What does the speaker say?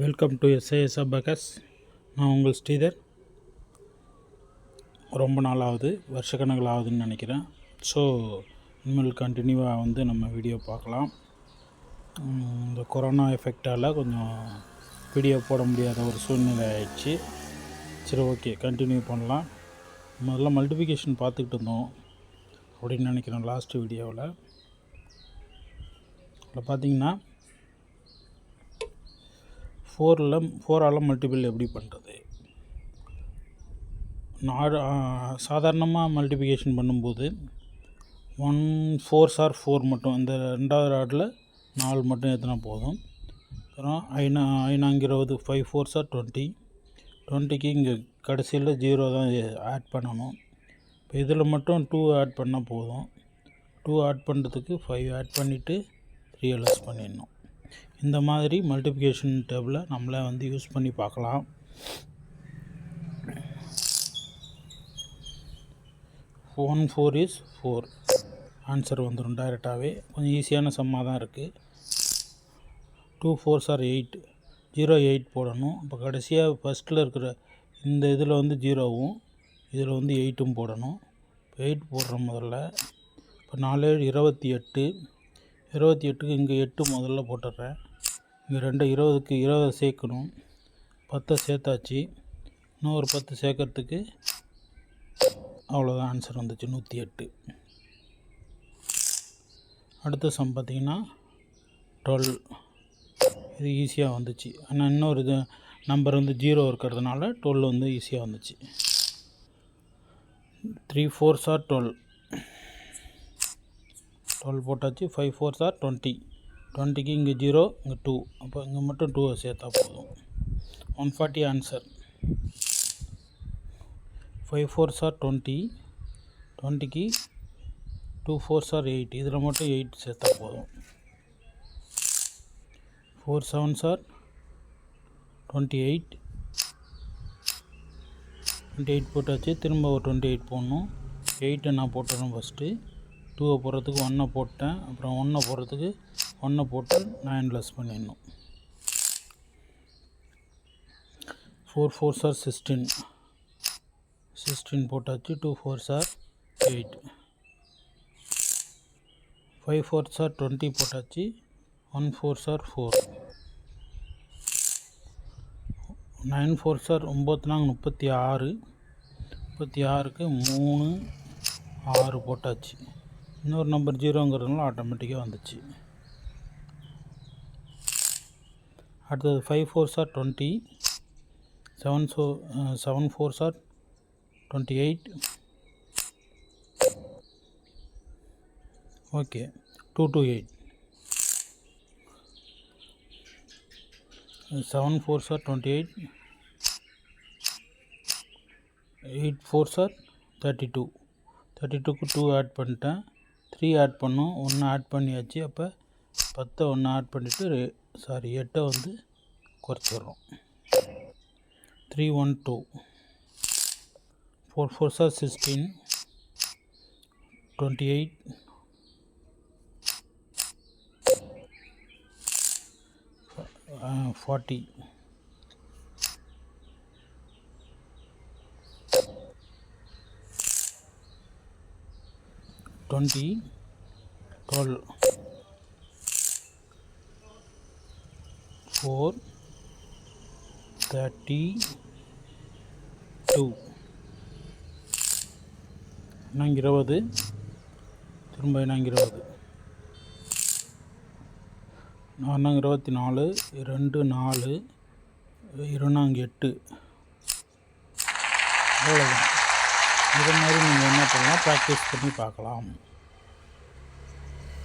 Welcome to SIS abacus நான் உங்கள் ஸ்ரீதர். ரொம்ப நாள் ஆகுது வருஷக்கணக்கில் ஆகுதுன்னு நினைக்கிறேன். ஸோ இனிமேல் கண்டினியூவாக வந்து நம்ம வீடியோ பார்க்கலாம். இந்த கொரோனா எஃபெக்டால் கொஞ்சம் வீடியோ போட முடியாத ஒரு சூழ்நிலை ஆயிடுச்சு. சரி ஓகே கண்டினியூ பண்ணலாம். முதல்ல மல்டிஃபிகேஷன் பார்த்துக்கிட்டு இருந்தோம் அப்படின்னு நினைக்கிறேன் லாஸ்ட் வீடியோவில் அதில் பார்த்தீங்கன்னா ஃபோரில் ஃபோரால் மல்டிபிள் எப்படி பண்ணுறது நாலு சாதாரணமாக மல்டிபிகேஷன் பண்ணும்போது ஒன் ஃபோர் சார் ஃபோர் மட்டும் இந்த ரெண்டாவது ஆடில் நாலு மட்டும் ஏற்றினா போதும். அப்புறம் ஐநா ஐநாங்க இருபது ஃபைவ் ஃபோர் சார் டுவெண்ட்டி டுவெண்ட்டிக்கு இங்கே கடைசியில் ஜீரோ தான் ஆட் பண்ணணும். இப்போ இதில் மட்டும் டூ ஆட் பண்ணால் போதும். டூ ஆட் பண்ணுறதுக்கு ஃபைவ் ஆட் பண்ணிவிட்டு த்ரீ எல்எஸ் பண்ணிடணும். இந்த மாதிரி மல்டிப்ளிகேஷன் டேபிளை நம்மளே வந்து யூஸ் பண்ணி பார்க்கலாம். One four is four answer வந்துடும் டைரெக்டாகவே கொஞ்சம் ஈஸியான சம்மாக தான் இருக்குது two fours are eight zero eight போடணும். இப்போ கடைசியாக ஃபஸ்ட்டில் இருக்கிற இந்த இதில் வந்து ஜீரோவும் இதில் வந்து எயிட்டும் போடணும். இப்போ எயிட் போடுறோம் முதல்ல. இப்போ நாலு ஏழு இருபத்தி எட்டு. இருபத்தி எட்டுக்கு இங்கே எட்டு முதல்ல போட்டுடுறேன். இந்த ரெண்டு இருபதுக்கு இருபது சேர்க்கணும். பத்தை சேர்த்தாச்சு. இன்னும் ஒரு பத்து சேர்க்கறதுக்கு அவ்வளோதான் ஆன்சர் வந்துச்சு நூற்றி எட்டு. அடுத்த சம் பார்த்தீங்கன்னா டுவெல் இது ஈஸியாக வந்துச்சு. ஆனால் இன்னொரு இது நம்பர் வந்து ஜீரோ இருக்கிறதுனால டுவெல் வந்து ஈஸியாக வந்துச்சு. Three fours are twelve twelve போட்டாச்சு ஃபைவ் ஃபோர்ஸ் ஆர் டுவெண்ட்டி டுவெண்ட்டிக்கு இங்கே ஜீரோ இங்கே டூ. அப்போ இங்கே மட்டும் டூவை சேர்த்தா போதும். One forty answer. Five fours are twenty. டுவெண்ட்டிக்கு டூ ஃபோர்ஸ் ஆர் எயிட். இதில் மட்டும் எயிட் சேர்த்தா போதும். Four sevens are twenty eight. Twenty eight போட்டாச்சு. திரும்ப ஒரு டுவெண்ட்டி எயிட் போடணும். எயிட்டை நான் போட்டுறேன் ஃபஸ்ட்டு. டூவை போடுறதுக்கு ஒன்றை போட்டேன். அப்புறம் ஒன்றை போடுறதுக்கு ஒன்றை போட்டு நைன் லெஸ் பண்ணிடணும். Four four are sixteen sixteen போட்டாச்சு two four are eight five four are twenty போட்டாச்சு one four are four nine four are ஒம்பத்தி நாங்கள் முப்பத்தி ஆறு. முப்பத்தி ஆறுக்கு மூணு ஆறு போட்டாச்சு. இன்னொரு நம்பர் ஜீரோங்கிறதுனால ஆட்டோமேட்டிக்காக வந்துச்சு. அடுத்தது five four are twenty seven four seven four are twenty eight okay two two eight seven four are twenty eight eight four are thirty two thirty டூக்கு டூ ஆட் பண்ணிட்டேன் த்ரீ ஆட் பண்ணோம் ஒன்று add பண்ணியாச்சு அப்போ பத்தை ஒன்று add பண்ணிவிட்டு sorry எட்டை வந்து குறைச்சிடுறோம். Three one two four four are sixteen twenty eight forty twenty twelve four thirty two நாங்கள் இருபது? திரும்ப நாங்கள் இருபது? நான்காங்க இருபத்தி நாலு? ரெண்டு நாலு. இருநாங்க எட்டு. அவ்வளோதான் இது மாதிரி நீங்கள் என்ன பண்ணலாம் ப்ராக்டிஸ் பண்ணி பார்க்கலாம்.